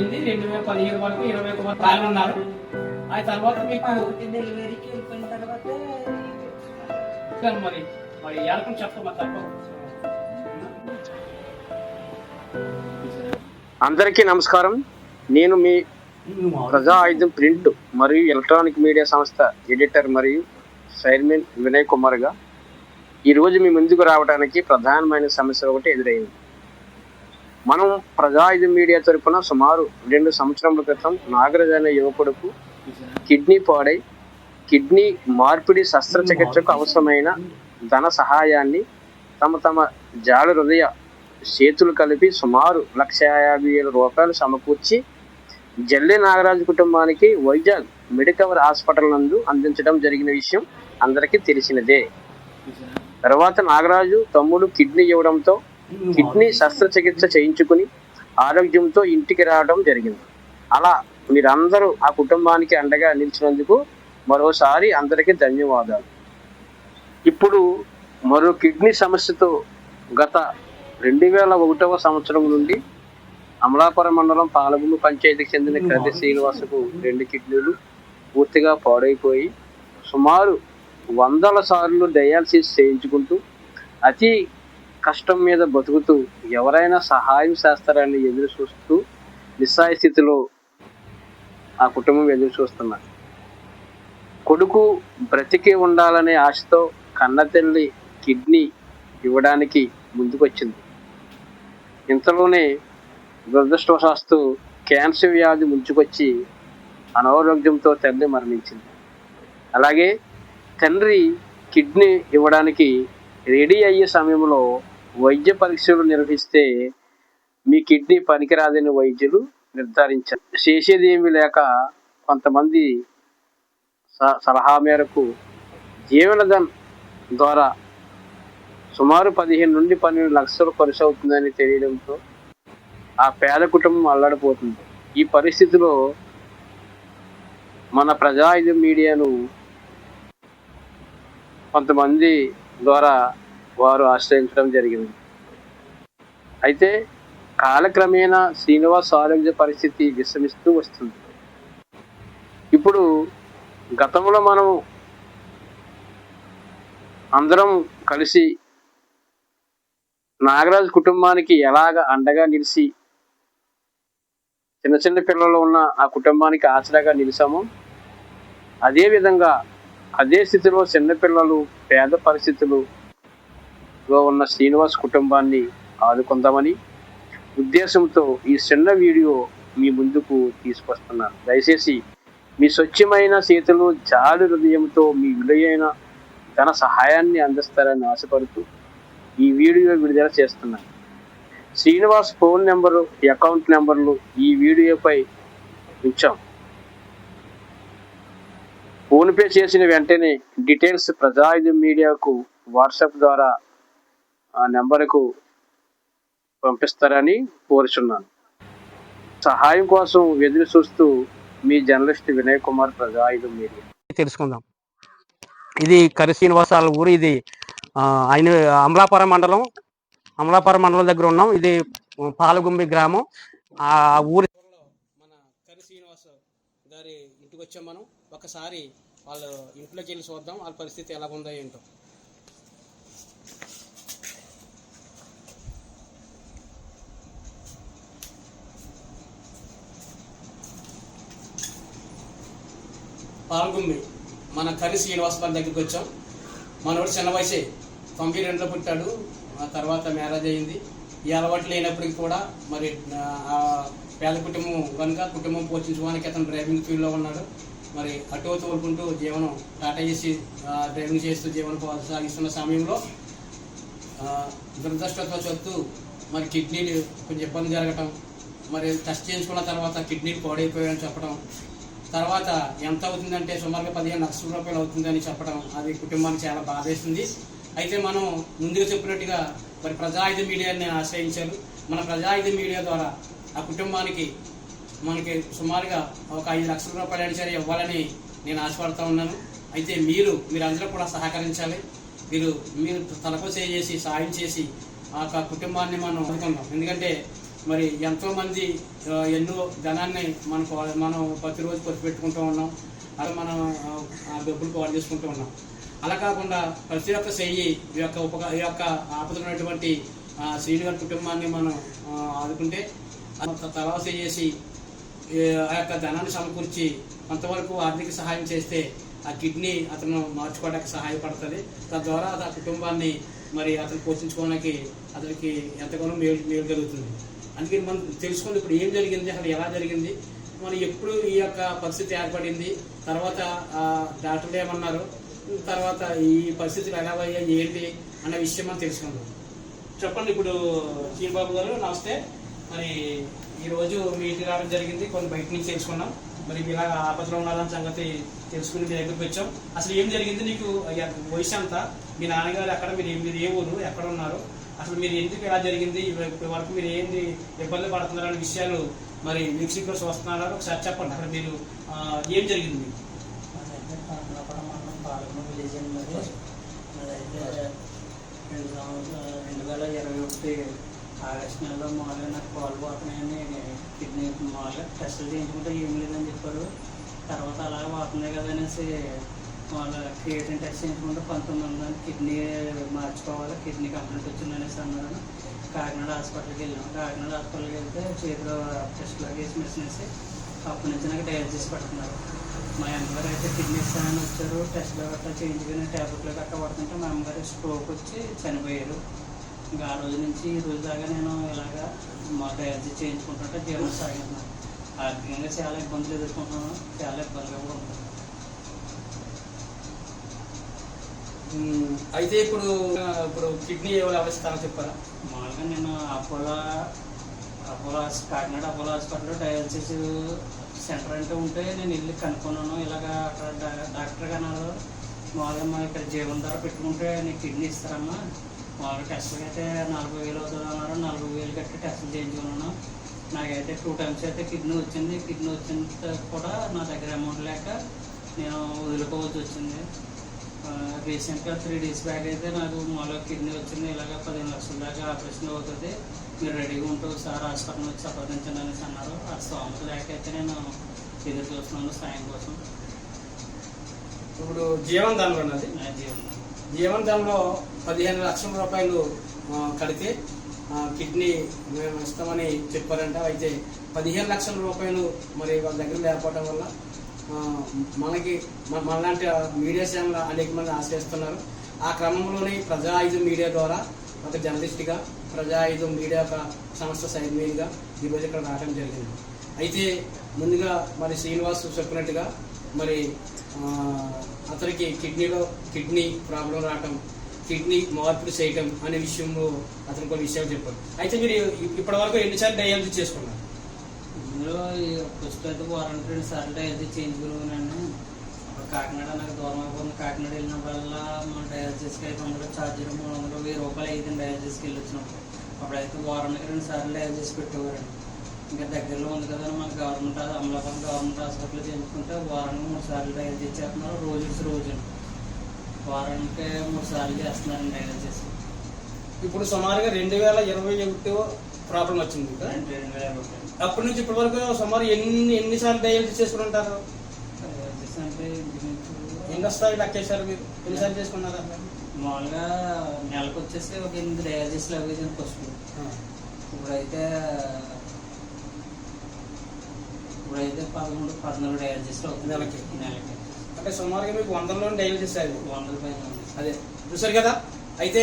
రెండు వేల పదిహేను వరకు ఇరవై ఒక వరకు బాగానే ఉన్నారు ఆ తర్వాత మీకు మరి మరి చెప్పమా తప్ప అందరికీ నమస్కారం. నేను మీ ప్రజా ఆయుధం ప్రింట్ మరియు ఎలక్ట్రానిక్ మీడియా సంస్థ ఎడిటర్ మరియు చైర్మన్ వినయ్ కుమార్గా ఈరోజు మీ ముందుకు రావడానికి ప్రధానమైన సమస్య ఒకటి ఎదురైంది. మనం ప్రజా ఆయుధం మీడియా తరపున సుమారు రెండు సంవత్సరముల క్రితం నాగరాజ్ అనే యువకుడుకు కిడ్నీ పాడై కిడ్నీ మార్పిడి శస్త్రచికిత్సకు అవసరమైన ధన సహాయాన్ని తమ తమ జాడ హృదయ చేతులు కలిపి సుమారు లక్ష యాభై వేల రూపాయలు సమకూర్చి జల్లి నాగరాజు కుటుంబానికి వైజాగ్ మెడికవర్ హాస్పిటల్ నందు అందించడం జరిగిన విషయం అందరికీ తెలిసినదే. తర్వాత నాగరాజు తమ్ముడు కిడ్నీ ఇవ్వడంతో కిడ్నీ శస్త్రచికిత్స చేయించుకుని ఆరోగ్యంతో ఇంటికి రావడం జరిగింది. అలా మీరందరూ ఆ కుటుంబానికి అండగా నిలిచినందుకు మరోసారి అందరికీ ధన్యవాదాలు. ఇప్పుడు మరో కిడ్నీ సమస్యతో గత రెండు వేల ఒకటవ సంవత్సరం నుండి అమలాపురం మండలం పాలగుండు పంచాయతీకి చెందిన క్రతి శ్రీనివాసకు రెండు కిడ్నీలు పూర్తిగా పాడైపోయి సుమారు వందల సార్లు డయాలసిస్ చేయించుకుంటూ అతి కష్టం మీద బతుకుతూ ఎవరైనా సహాయం చేస్తారని ఎదురు చూస్తూ నిస్సాయ స్థితిలో ఆ కుటుంబం ఎదురు చూస్తున్నారు కొడుకు బ్రతికి ఉండాలనే ఆశతో కన్నతల్లి కిడ్నీ ఇవ్వడానికి ముందుకొచ్చింది. ఇంతలోనే దురదృష్టవశాస్తు క్యాన్సర్ వ్యాధి ముంచుకొచ్చి అనారోగ్యంతో తల్లి మరణించింది. అలాగే తండ్రి కిడ్నీ ఇవ్వడానికి రెడీ అయ్యే సమయంలో వైద్య పరీక్షలు నిర్వహిస్తే మీ కిడ్నీ పనికిరాదని వైద్యులు నిర్ధారించారు. చేసేది ఏమీ లేక కొంతమంది స- సలహా మేరకు జీవనధన్ ద్వారా సుమారు పదిహేను నుండి పన్నెండు లక్షలు ఖర్చు అవుతుందని తెలియడంతో ఆ పేద కుటుంబం అల్లాడిపోతుంది. ఈ పరిస్థితిలో మన ప్రజాయుధ మీడియాను కొంతమంది ద్వారా వారు ఆశ్రయించడం జరిగింది. అయితే కాలక్రమేణా శ్రీనివాస్ ఆరోగ్య పరిస్థితి విశ్రమిస్తూ వస్తుంది. ఇప్పుడు గతంలో మనం అందరం కలిసి నాగరాజు కుటుంబానికి ఎలాగ అండగా నిలిచి చిన్న చిన్న పిల్లలు ఉన్న ఆ కుటుంబానికి ఆసరాగా నిలిచామో అదే విధంగా అదే స్థితిలో చిన్నపిల్లలు పేద పరిస్థితులు లో ఉన్న శ్రీనివాస్ కుటుంబాన్ని ఆదుకుందామని ఉద్దేశంతో ఈ చిన్న వీడియో మీ ముందుకు తీసుకొస్తున్నాను. దయచేసి మీ స్వచ్ఛమైన చేతులు జాలి హృదయంతో మీ విలువైన ధన సహాయాన్ని అందిస్తారని ఆశపడుతూ ఈ వీడియో విడుదల చేస్తున్నాను. శ్రీనివాస్ ఫోన్ నెంబరు అకౌంట్ నెంబర్లు ఈ వీడియోపై ఉంచాం. ఫోన్పే చేసిన వెంటనే డీటెయిల్స్ ప్రజాయుధ మీడియాకు వాట్సాప్ ద్వారా ఆ నెంబర్కు పంపిస్తారని కోరుచున్నాను. సహాయం కోసం ఎదురు చూస్తూ మీ జర్నలిస్ట్ వినయ్ కుమార్ ప్రజాయుధ మీడియా. తెలుసుకుందాం. ఇది కరి శ్రీనివాసాల ఊరు ఇది ఆయన అమలాపురం మండలం అమలాపురం మండలం దగ్గర ఉన్నాం. ఇది పాలగుంబి గ్రామం. ఆ ఊరి మన కరి శ్రీనివాస్ గారి ఇంటికి వచ్చాం మనం. ఒకసారి వాళ్ళ ఇంట్లోకి వెళ్ళి చూద్దాం వాళ్ళ పరిస్థితి ఎలా ఉందో ఏంటో. పాల్గొంది మన కరి శ్రీనివాస్ గారి దగ్గరికి వచ్చాం. మనోడు చిన్న వయసే. తొంభై రెండులో పుట్టాడు. ఆ తర్వాత మ్యారేజ్ అయింది. ఈ అలవాటు లేనప్పటికీ కూడా మరి ఆ పేద కుటుంబం కనుక కుటుంబం పోషించుకోవడానికి అతను డ్రైవింగ్ ఫీల్డ్లో ఉన్నాడు. మరి అటు తోలుకుంటూ జీవనం టాటా చేసి డ్రైవింగ్ చేస్తూ జీవనం కొనసాగిస్తున్న సమయంలో ఆ, దురదృష్టవశాత్తు మరి కిడ్నీలు కొంచెం ఇబ్బంది జరగటం మరి టెస్ట్ చేయించుకున్న తర్వాత కిడ్నీలు పాడైపోయాయని చెప్పడం తర్వాత ఎంత అవుతుందంటే సుమారుగా పదిహేను లక్షల రూపాయలు అవుతుందని చెప్పడం అది కుటుంబానికి చాలా బాధేస్తుంది. అయితే మనం ముందుగా చెప్పినట్టుగా మరి ప్రజాయుధ మీడియాని ఆశ్రయించారు. మన ప్రజాయుధ మీడియా ద్వారా ఆ కుటుంబానికి మనకి సుమారుగా ఒక ఐదు లక్షల రూపాయలు అయినా సరే ఇవ్వాలని నేను ఆశపడతా ఉన్నాను. అయితే మీరు మీరందరూ కూడా సహకరించాలి. మీరు మీరు తలకు చేసి సాయం చేసి ఆ యొక్క కుటుంబాన్ని మనం అనుకుందాం ఎందుకంటే మరి ఎంతో మంది ఎన్నో ధనాన్ని మనం మనం ప్రతిరోజు ఖర్చు పెట్టుకుంటూ ఉన్నాం. అలా మనం ఆ, డబ్బులు పాడు చేసుకుంటూ ఉన్నాం. అలా కాకుండా ప్రతి ఒక్క చెయ్యి ఈ యొక్క ఉపక ఈ యొక్క ఆపదనటువంటి శ్రీని గారి కుటుంబాన్ని మనం ఆదుకుంటే తర్వాత చేసి ఆ యొక్క ధనాన్ని సమకూర్చి కొంతవరకు ఆర్థిక సహాయం చేస్తే ఆ కిడ్నీ అతను మార్చుకోవడానికి సహాయపడుతుంది. తద్వారా ఆ కుటుంబాన్ని మరి అతను పోషించుకోవడానికి అతనికి ఎంతగానో మేలు మేలు జరుగుతుంది. అందుకే మనం తెలుసుకుంది ఇప్పుడు ఏం జరిగింది అసలు ఎలా జరిగింది మనం ఎప్పుడు ఈ యొక్క పరిస్థితి ఏర్పడింది తర్వాత డాక్టర్లు ఏమన్నారు తర్వాత ఈ పరిస్థితులు ఎలా అయ్యాయి ఏంటి అన్న విషయం మనం తెలుసుకుందాం. చెప్పండి ఇప్పుడు చీరబాబు గారు నమస్తే. మరి ఈరోజు మీటింగ్ మీ ఇంటికి రావడం జరిగింది కొన్ని బయట నుంచి తెలుసుకున్నాం. మరి ఇలా ఆపదలో ఉండాలని సంగతి తెలుసుకుని మీ దగ్గరికి వచ్చాం. అసలు ఏం జరిగింది నీకు? అయ్యా, వయసు అంతా మీ నాన్నగారు ఎక్కడ? మీరు మీరు ఏ ఊరు? ఎక్కడ ఉన్నారు? అసలు మీరు ఎందుకు ఇలా జరిగింది? ఇప్పటి వరకు మీరు ఏంది ఇబ్బంది పడుతున్నారు అనే విషయాలు మరి వీక్షకులు చూస్తున్నారు? ఒకసారి చెప్పండి. అక్కడ మీరు ఏం జరిగింది? అదైతే రెండు రెండు వేల ఇరవై ఒకటి ఆగస్ట్ నెలలో మామూలుగా నాకు పాలు పోతున్నాయని కిడ్నీ మామూలుగా టెస్టులు చేయించుకుంటే ఏం లేదని చెప్పారు. తర్వాత అలా పోతున్నాయి కదా వాళ్ళ క్రియేటిన్ టెస్ట్ చేయించుకుంటే పంతొమ్మిది వందల కిడ్నీ మార్చుకోవాలి కిడ్నీ కంప్లైంట్ వచ్చింది అనేసి అన్నారు కాకినాడ హాస్పిటల్కి వెళ్ళాం. కాకినాడ హాస్పిటల్కి వెళ్తే చేతిలో టెస్ట్లో వేసి మిషన్ వేసి అప్పటి నుంచి నాకు డయాలసిస్ పెడుతున్నారు. మా అమ్మగారు అయితే కిడ్నీ ఇస్తానని వచ్చారు టెస్ట్లో గట్రా చేయించుకుని ట్యాబ్లెట్లు గట్రా పడుతుంటే మా అమ్మగారు స్ట్రోక్ వచ్చి చనిపోయారు. ఇంకా ఆ రోజు నుంచి ఈ రోజు దాకా నేను ఇలాగా మా డయాలసిస్ చేయించుకుంటుంటే జీవనం సాగిస్తున్నాను ఆర్థికంగా చాలా ఇబ్బందులు ఎదుర్కొంటున్నాను చాలా ఇబ్బందిగా కూడా ఉంటుంది అయితే ఇప్పుడు ఇప్పుడు కిడ్నీ ఎవరు అవస్థ చెప్పారా? మామూలుగా నేను అపోలో అపోలో కాకినాడ అపోలో హాస్పిటల్లో డయాలసిస్ సెంటర్ అంటే ఉంటే నేను వెళ్ళి కనుక్కున్నాను. ఇలాగా అక్కడ డా- డాక్టర్ అన్నారు మామూలుగా ఇక్కడ జీవన ధర పెట్టుకుంటే నీకు కిడ్నీ ఇస్తారమ్మా. మామూలుగా టెస్ట్లకి అయితే నలభై వేలు అవుతుంది అన్నారు. నలభై వేలు కట్టి టెస్టులు చేయించుకున్నాను. నాకైతే టూ టైమ్స్ అయితే కిడ్నీ వచ్చింది. కిడ్నీ వచ్చిన తర్వాత కూడా నా దగ్గర అమౌంట్ లేక నేను వదులుకోవాల్సి వచ్చింది. రీసెంట్గా త్రీ డేస్ బ్యాక్ అయితే నాకు మాలో కిడ్నీ వచ్చింది. ఇలాగ పదిహేను లక్షల దాకా ఆపరేషన్ అవుతుంది. మీరు రెడీగా ఉంటూ సార్ హాస్పిటల్ వచ్చి సంప్రదించండి అనేసి అన్నారు. ఆ స్తోమత లేక అయితే నేను ఎదురు చూస్తున్నాను సాయం కోసం. ఇప్పుడు జీవన్ దానిలో ఉన్నది. జీవనం జీవన్ దానిలో పదిహేను లక్షల రూపాయలు కడితే కిడ్నీ మేము ఇస్తామని చెప్పారంట. అయితే పదిహేను లక్షల రూపాయలు మరి వాళ్ళ దగ్గర లేకపోవడం వల్ల మనకి మన- మనలాంటి మీడియా ఛానల్ అనేక మంది ఆశ్రయిస్తున్నారు. ఆ క్రమంలోనే ప్రజా ఆయుధం మీడియా ద్వారా ఒక జర్నలిస్ట్గా ప్రజా ఆయుధం మీడియా ఒక సంస్థ సైన్మేన్గా ఈరోజు ఇక్కడ రావడం జరిగింది. అయితే ముందుగా మరి శ్రీనివాస్ చెప్పినట్టుగా మరి అతనికి కిడ్నీలో కిడ్నీ ప్రాబ్లం రావటం కిడ్నీ మార్పులు చేయటం అనే విషయంలో అతను కొన్ని విషయాలు చెప్పారు. అయితే మీరు ఇప్పటి వరకు ఎన్నిసార్లు డయాలసిస్ చేసుకున్నారు? ఇందులో ఈ ఫస్ట్ అయితే వారం రెండు సార్లు డయాలసిస్ చేయించుకున్నాను కాకినాడ నాకు దూరం అయిపోతుంది కాకినాడ వెళ్ళినప్పుడల్లా మన డయాలసిస్కి ఐదు వందలు ఛార్జర్ మూడు వందలు వెయ్యి రూపాయలు అయితే డయాలసిస్కి వెళ్ళి వచ్చినప్పుడు అప్పుడైతే వారానికి రెండు సార్లు డయాలసిస్ పెట్టేవారండి ఇంకా దగ్గరలో ఉంది కదా మన గవర్నమెంట్ అమలాపురం గవర్నమెంట్ హాస్పిటల్ చేయించుకుంటే వారానికి మూడు సార్లు డయాలసిస్ చేస్తున్నారు. రోజు రోజు. వారానికి మూడు సార్లు చేస్తున్నారండి డయాలసిస్. ఇప్పుడు సుమారుగా రెండు వేల ఇరవై ఒకటి ప్రాబ్లం వచ్చింది కదా? అప్పటి నుంచి ఇప్పటి వరకు సుమారు ఎన్ని ఎన్నిసార్లు డయాలసిస్ చేసుకుని ఉంటారు డయాలసిస్ ఎన్ని వస్తాయి లెక్కేశారు మీరు? ఎన్నిసార్లు చేసుకున్నారు మామూలుగా నెలకు వచ్చేసి ఒక ఎనిమిది డయాలసిస్లు అవి ఫస్ట్ ఇప్పుడైతే ఇప్పుడైతే పదమూడు పద్నాలుగు డయాలసిస్లు అవుతుంది. నెలకి. నెలకి. అంటే సుమారుగా మీకు వందల్లో డయాలసిస్ అయ్యింది వందల పైన అదే చూసారు కదా? అయితే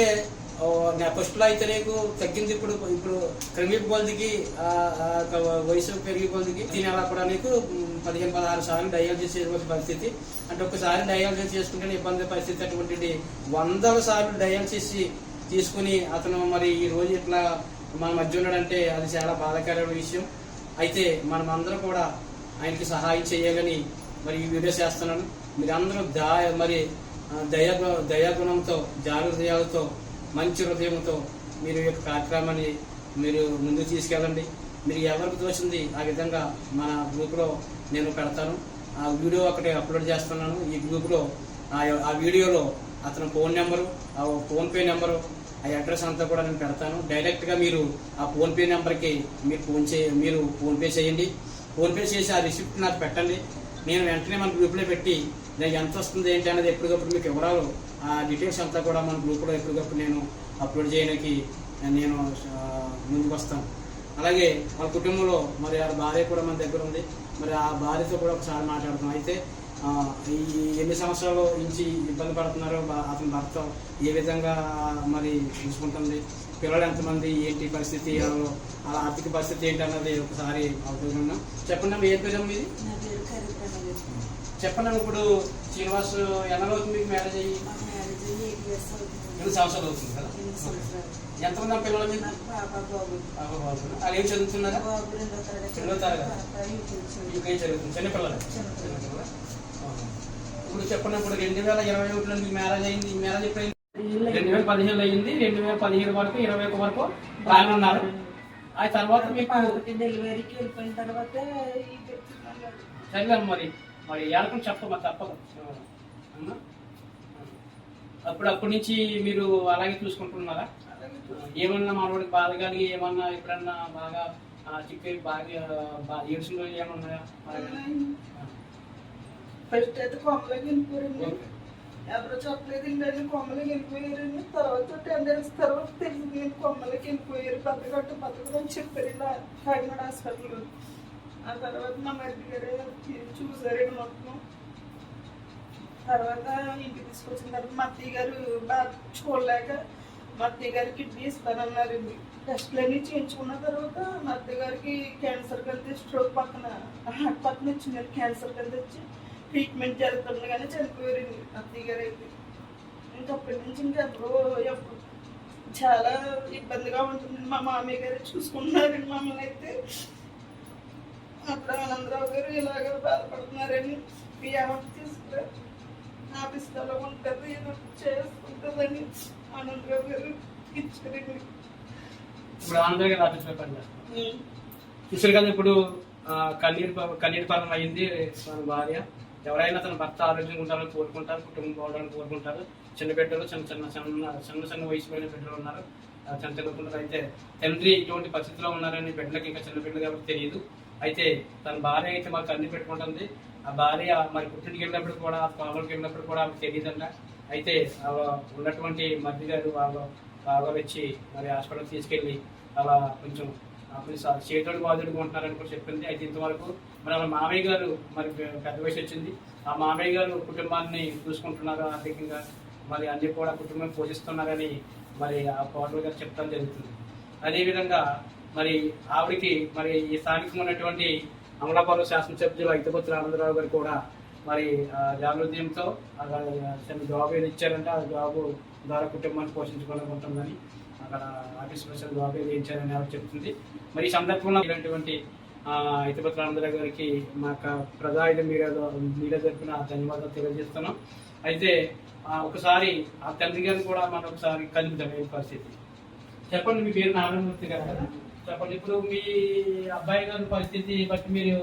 ఫస్ట్లో అయితే నీకు తగ్గింది ఇప్పుడు ఇప్పుడు క్రమిక ఒక వయసు పెరిగి దీని అలా కూడా నీకు పదిహేను పదహారు సార్లు డయాలసిస్ చేయవలసిన పరిస్థితి. అంటే ఒకసారి డయాలసిస్ చేసుకుంటే ఇబ్బంది పరిస్థితి అటువంటి వందల సార్లు డయాలసిస్ తీసుకుని అతను మరి ఈ రోజు ఇట్లా మన మధ్య ఉన్నాడంటే అది చాలా బాధాకరమైన విషయం. అయితే మనం అందరం కూడా ఆయనకి సహాయం చేయాలని మరి ఈ వీడియో చేస్తున్నాను. మీరందరూ దా మరి దయా దయ దయాగుణంతో జాగ్రత్తతో మంచి హృదయంతో మీరు యొక్క కార్యక్రమాన్ని మీరు ముందుకు తీసుకెళ్ళండి. మీరు ఎవరికి తోచింది ఆ విధంగా మన గ్రూప్లో నేను పెడతాను. ఆ వీడియో ఒకటి అప్లోడ్ చేస్తున్నాను. ఈ గ్రూప్లో ఆ ఆ వీడియోలో అతని ఫోన్ నెంబరు ఆ ఫోన్పే నెంబరు ఆ అడ్రస్ అంతా కూడా నేను పెడతాను. డైరెక్ట్గా మీరు ఆ ఫోన్పే నెంబర్కి మీరు ఫోన్ చే మీరు ఫోన్పే చేయండి. ఫోన్పే చేసి ఆ రిసిప్ట్ నాకు పెట్టండి. నేను వెంటనే మన గ్రూప్లో పెట్టి ఎంత వస్తుంది ఏంటి అనేది ఎప్పటికప్పుడు మీకు వివరాలు ఆ డీటెయిల్స్ అంతా కూడా మన గ్రూప్లో ఎప్పటికప్పుడు నేను అప్లోడ్ చేయడానికి నేను ముందుకు వస్తాను. అలాగే వాళ్ళ కుటుంబంలో మరి ఆ భార్య కూడా మన దగ్గర ఉంది. మరి ఆ భార్యతో కూడా ఒకసారి మాట్లాడుతున్నాం అయితే ఈ ఎన్ని సంవత్సరాలు నుంచి ఇబ్బంది పడుతున్నారో బా- అతని భర్త ఏ విధంగా మరి చూసుకుంటుంది? పిల్లలు ఎంతమంది? ఏంటి పరిస్థితి? వాళ్ళ ఆర్థిక పరిస్థితి ఏంటి అన్నది ఒకసారి అవుతున్నాం చెప్పండి అమ్మ, ఏ పేరు మీది చెప్పండి ఇప్పుడు శ్రీనివాస్ ఎన్నో అవుతుంది మీకు మ్యారేజ్ అయ్యి. ఎన్ని సంవత్సరాలు అవుతుంది కదా. ఎంతమంది అమ్మ పిల్లలు మీకు బాబు వాళ్ళు ఏం చదువుతున్నారా? రెండో తరగతి. యూకేజీ చదువుతుంది. చిన్నపిల్లలు ఇప్పుడు చెప్పండి ఇప్పుడు రెండు వేల ఇరవై ఒకటిలో మీకు మ్యారేజ్ అయింది. మ్యారేజ్ ఎప్పుడైంది? రెండు వేల పదిహేను అయింది. రెండు వేల పదిహేను వరకు ఇరవై ఒక వరకు బాగానే ఉన్నారు. ఆ తర్వాత మీకు డెలివరీకి వెళ్ళిపోయిన తర్వాత. సరే మరి. మరి ఏడకం చెప్పమా తప్పదు. అమ్మా? అప్పుడు అప్పటి నుంచి మీరు అలాగే చూసుకుంటున్నారా? ఏమన్నా మనవాడికి బాధ కానీ ఏమన్నా ఎప్పుడన్నా బాగా చిక్కి బాగా బాగా ఏడ్చిన రోజులు ఏమన్నా ఫస్ట్ అయితే కొమ్మలోకి వెళ్ళిపోయారండి. ఎవరో చెప్పలేదు ఇండి కొమ్మలోకి వెళ్ళిపోయారని తర్వాత టెన్ డేస్ తర్వాత తెలిసింది కొమ్మలోకి వెళ్ళిపోయారు పెద్దగట్టు అని చెప్పారు ఇలా కాకినాడ హాస్పిటల్లో. ఆ తర్వాత మా మరిది గారు చూసారండి మొత్తం తర్వాత ఇంటికి తీసుకొచ్చిన తర్వాత మా అత్తయ్య గారు బాగా చూడలేక మా అత్తయ్య గారు కిడ్నీ ఇస్తానన్నారండి టెస్ట్లన్నీ చేయించుకున్న తర్వాత మా అత్తయ్య గారికి క్యాన్సర్ కలిసి స్ట్రోక్ పక్కన హార్ట్ పక్కన వచ్చింది క్యాన్సర్ కలిసి వచ్చి ట్రీట్మెంట్ జరుగుతుండగానే చనిపోయారండి అత్తయ్య గారు అయితే. ఇంకా అప్పటి నుంచి ఇంకా ఎప్పుడో ఎప్పుడు చాలా ఇబ్బందిగా ఉంటుంది మా మామయ్య గారు చూసుకుంటున్నారండి మమ్మల్ని అయితే. గారు ఇలాగ బాధపడుతున్నారని మీ తీసుకురా. ఉంటుంది ఏదో చేసుకుంటుందని ఆనందరావు గారు ఇచ్చారండి. ఇప్పుడు ఆంధ్ర గారు ఆఫీస్లో పనిచేస్తారు చూసారు కదా ఇప్పుడు కన్నీరు కన్నీరు పాలన అయింది తన భార్య. ఎవరైనా తన భర్త ఆరోగ్యంగా ఉండాలని కోరుకుంటారు కుటుంబం బాగుండాలని కోరుకుంటారు. చిన్న బిడ్డలు చిన్న చిన్న చిన్న చిన్న చిన్న వయసు పైన బిడ్డలు ఉన్నారు. చిన్న చిన్న పిల్లలు అయితే తండ్రి ఇటువంటి పరిస్థితిలో ఉన్నారని బిడ్డలకి ఇంకా చిన్న బిడ్డలు కాబట్టి తెలియదు. అయితే తన భార్య అయితే మాకు అన్ని పెట్టుకుంటుంది. ఆ భార్య మరి పుట్టింటికి వెళ్ళినప్పుడు కూడా పాలకి వెళ్ళినప్పుడు కూడా ఆమెకు తెలియదంట. అయితే ఉన్నటువంటి మధ్య గారు వాళ్ళు బాగా వచ్చి మరి హాస్పిటల్ తీసుకెళ్ళి అలా కొంచెం చేతుడు బాధుడుగా ఉంటున్నారని కూడా చెప్పింది. అయితే ఇంతవరకు మరి వాళ్ళ మామయ్య గారు మరి పెద్ద వయసు వచ్చింది. ఆ మామయ్య గారు కుటుంబాన్ని చూసుకుంటున్నారు ఆర్థికంగా? మరి అన్ని కూడా కుటుంబం పోషిస్తున్నారని మరి ఆ కోటలు గారు చెప్తాం జరుగుతుంది. అదేవిధంగా మరి ఆవిడికి మరి ఈ స్థానికం ఉన్నటువంటి అమలాపురం శాసనసభ్యులు ఐతపత్రుల ఆనందరావు గారు కూడా మరి ఆ జాగృద్యంతో తన జాబ్ ఏది ఇచ్చారంటే ఆ జాబ్ ద్వారా కుటుంబాన్ని పోషించుకోవాలనుకుంటుందని అక్కడ ఆఫీస్ స్పెషల్ జాబ్ ఏది ఇచ్చారని ఆవిడ చెప్తుంది. మరి ఈ సందర్భంలో ఇలాంటివంటి ఐతపత్రుల ఆనందరావు గారికి మా యొక్క ప్రజాయుధ మీడియా మీడియా తరఫున ధన్యవాదాలు తెలియజేస్తున్నాం. అయితే ఒకసారి ఆ తండ్రి గారిని కూడా మనం ఒకసారి కలుపుదాం ఏ పరిస్థితి? చెప్పండి మీ పేరు నారాయణమూర్తి గారు. కదా చెప్పండి. ఇప్పుడు మీ అబ్బాయి గారి పరిస్థితి బట్టి మీరు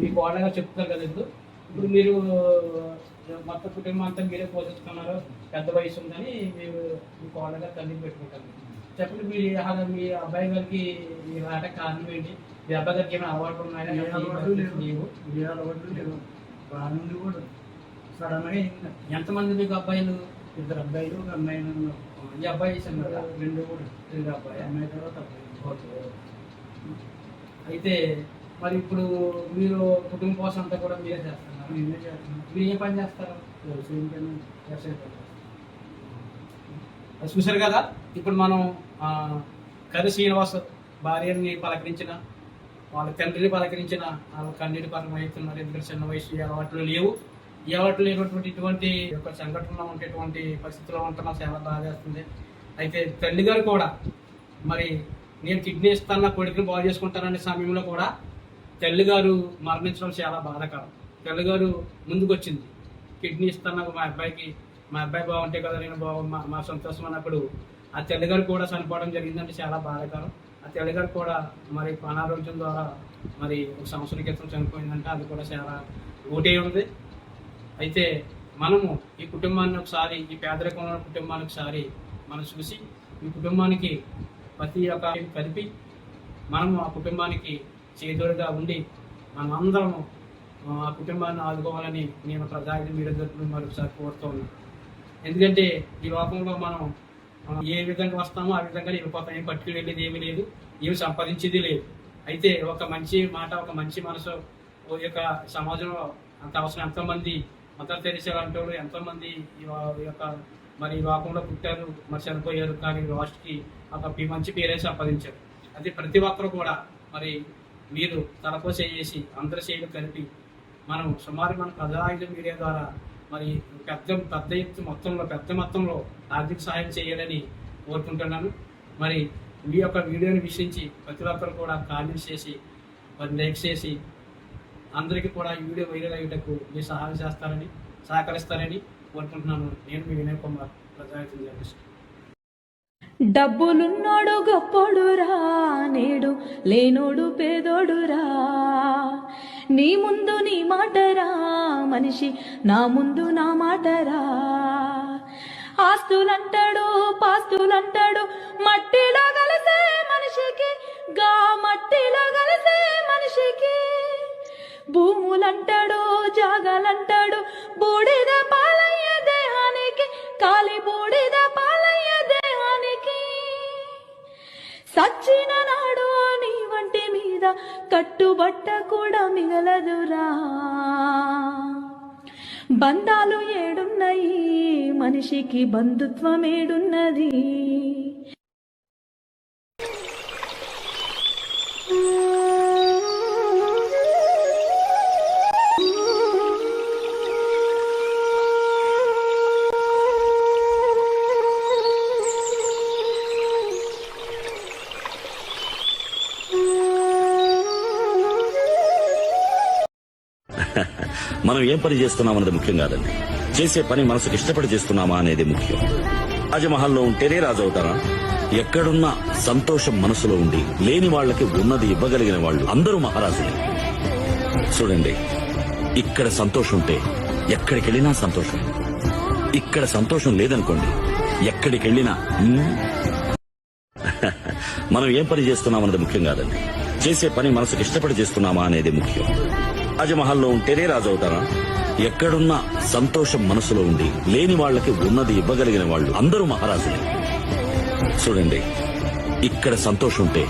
మీ కోడగా చెప్తున్నారు కదా ఇప్పుడు. ఇప్పుడు మీరు మొత్తం కుటుంబం అంతా మీరే పోషిస్తున్నారు? పెద్ద వయసు ఉందని మీరు మీ కోడగా తల్లి పెట్టుకుంటారు. చెప్పండి మీ అలా మీ అబ్బాయి గారికి మీ రాట కారణం ఏంటి? మీ అబ్బాయి గారికి ఏమైనా అలవాటు ఉన్నాయా? ఏ అలవాటు లేవు. లేవు. ఏ అలవాటు లేదు బాగుంది కూడా. ఎంతమంది మీకు అబ్బాయిలు? ఇద్దరు అబ్బాయిలు ఒక అమ్మాయి. ఈ అబ్బాయి? రెండు కూడా. రెండు అబ్బాయి? అమ్మాయి తర్వాత అబ్బాయి. అయితే మరి ఇప్పుడు మీరు కుటుంబ పోషణ అంతా కూడా మీరే చేస్తున్నారు. మేమే చేస్తున్నాం. మీరు ఏ పని చేస్తారు? వ్యవసాయం పైన వ్యవసాయ పని చేస్తారు. అది చూశారు కదా? ఇప్పుడు మనం కరి శ్రీనివాస్ భార్యని పలకరించిన వాళ్ళ తండ్రిని పలకరించిన వాళ్ళ కన్నీటి పరం అవుతున్నారు ఎందుకంటే చిన్న వయసు అలవాట్లు లేవు. ఈ అలవాట్లు లేనటువంటి ఇటువంటి ఒక సంఘటనలో ఉండేటువంటి పరిస్థితిలో ఉంటున్నా చాలా బాధేస్తుంది అయితే తల్లి గారు కూడా మరి నేను కిడ్నీ ఇస్తాను నా కొడుకుని బాగు చేసుకుంటాననే సమయంలో కూడా తల్లిగారు మరణించడం చాలా బాధాకరం. తెల్లగారు ముందుకొచ్చింది. కిడ్నీ ఇస్తాను మా అబ్బాయికి మా అబ్బాయి బాగుంటే కదా నేను బాగు మా మా సంతోషం అన్నప్పుడు ఆ తల్లిగారు కూడా చనిపోవడం జరిగిందంటే చాలా బాధాకరం. ఆ తల్లిగారు కూడా మరి అనారోగ్యం ద్వారా మరి ఒక సంవత్సరం క్రితం చనిపోయిందంటే అది కూడా చాలా ఓటే ఉంది. అయితే మనము ఈ కుటుంబాన్ని ఒకసారి ఈ పేదరికంలో ఉన్న కుటుంబాన్ని ఒకసారి మనం చూసి ఈ కుటుంబానికి ప్రతి ఒక్క కలిపి మనము ఆ కుటుంబానికి చేదోడుగా ఉండి మనమందరము ఆ కుటుంబాన్ని ఆదుకోవాలని నేను ప్రజాహిత మీరు తరపున మరొకసారి కోరుతూ ఉన్నాను ఎందుకంటే ఈ లోకంలో మనం ఏ విధంగా వస్తామో ఆ విధంగా వెళ్ళిపోతాం. ఏం పట్టుకుని వెళ్ళేది ఏమీ లేదు ఏమి సంపాదించేది లేదు. అయితే ఒక మంచి మాట ఒక మంచి మనసు ఓ యొక్క సమాజంలో అంత అవసరం ఎంతోమంది మదర్ తెరిసే వాళ్ళు ఎంతోమంది ఈ యొక్క మరి ఈ లోకంలో పుట్టారు మరి చనిపోయారు కానీ లాస్ట్కి ఒక మంచి పేరే సంపాదించారు. అది ప్రతి ఒక్కరు కూడా మరి మీరు తలపో చేసి అందరి చేయడం కలిపి మనం సుమారు మన ప్రజాయుధ మీడియా ద్వారా మరి పెద్ద పెద్ద ఎత్తు మొత్తంలో పెద్ద మొత్తంలో ఆర్థిక సహాయం చేయాలని కోరుకుంటున్నాను. మరి మీ యొక్క వీడియోని వీక్షించి ప్రతి ఒక్కరు కూడా కామెంట్స్ చేసి మరి లైక్ చేసి అందరికీ కూడా ఈ వీడియో వైరల్ అయ్యేటకు మీరు సహాయం చేస్తారని సహకరిస్తారని కోరుకుంటున్నాను. నేను మీ వినయ్ కుమార్ ప్రజాయుధ జర్నలిస్ట్. డబ్బులున్నోడు గొప్పోడురా నేడు లేనోడు పేదోడురా. నీ ముందు నీ మాటరా మనిషి నా ముందు నా మాటరా. ఆస్తులంటాడు పాస్తులంటాడు మట్టిలో కలిసే మనిషికి గా మట్టిలో కలిసే మనిషికి. భూములంటాడు జాగాలంటాడు. బూడిద పాలయ్య దేహానికి కాలి బూడిద పాలయ్య దేహానికి. సచ్చిన నాడు నీ వంటి మీద కట్టుబట్ట కూడా మిగలదురా. బంధాలు ఏడున్నాయి మనిషికి బంధుత్వం ఏడున్నది మనం ఏం పని చేస్తున్నామన్నది ముఖ్యం కాదండి. చేసే పని మనసుకు ఇష్టపడి చేస్తున్నామా అనేది ముఖ్యం. రాజమహల్లో ఉంటేనే రాజు అవుతారా ఎక్కడున్నా సంతోషం మనసులో ఉండి లేని వాళ్ళకి ఉన్నది ఇవ్వగలిగిన వాళ్ళు అందరూ మహారాజులే. చూడండి ఇక్కడ సంతోషం ఉంటే ఎక్కడికి వెళ్ళినా సంతోషం. ఇక్కడ సంతోషం లేదనుకోండి ఎక్కడికి వెళ్ళినా మనం ఏం పని చేస్తున్నామన్నది ముఖ్యం కాదండి. చేసే పని మనసుకు ఇష్టపడి చేస్తున్నామా అనేది ముఖ్యం. తాజ్మహల్లో ఉంటేనే రాజు అవుతారా ఎక్కడున్నా సంతోషం మనసులో ఉండి లేని వాళ్ళకి ఉన్నది ఇవ్వగలిగిన వాళ్ళు అందరూ మహారాజులే. చూడండి ఇక్కడ సంతోషం ఉంటే